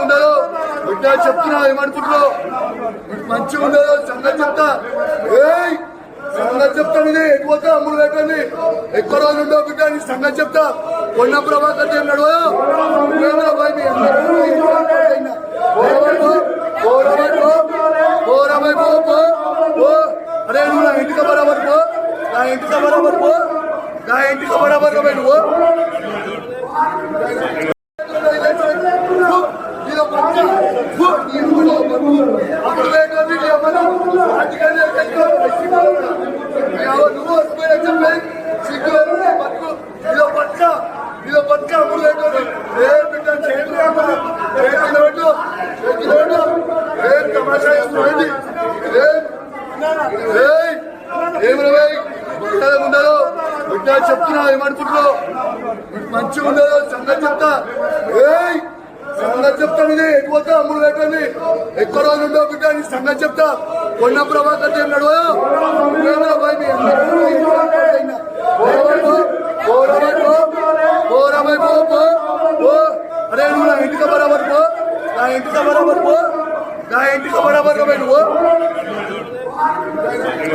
ఉండదు బిడ్డ చెప్తున్నా ఏమనుకుంటున్నావు? మంచిగా ఉండదు సంగతి చెప్తా ఉంది చెప్తాను ఇది ఎక్కువ అమ్ముడు పెట్టండి ఎక్కువ రోజులు ఉండవు బిడ్డ నీ సంగతి చెప్తా కొన్న ప్రభాకర్ అన్నాడు పోరా బాయ్ మీ అందరికీ పోరా బాయ్ పో. పోరా బాయ్ పో. పోరా బాయ్ పో, పో. పో. అరే నువ్వు నా ఇంటికి బరాబర్ పో నా ఇంటికి బరాబర్ పో నా ఇంటికి బరాబర్ రా బాయ్ ఉండదు బిడ్డ చెప్తున్నా ఏమనుకుంటున్నావు మంచిగా ఉండదు సంగతి చెప్తా ఏయ్ సంగతి చెప్తాను ఇది ఎక్కువ అమ్ముడు పెట్టండి ఎక్కువ రోజులు ఉండవు బిడ్డ నీ సంగతి చెప్తా కొన్న ప్రభాకర్ నడవ నా ఇంటికి బరాబర్ పో నా ఇంటికి బరాబర్ రా బాయ్ నువ్వు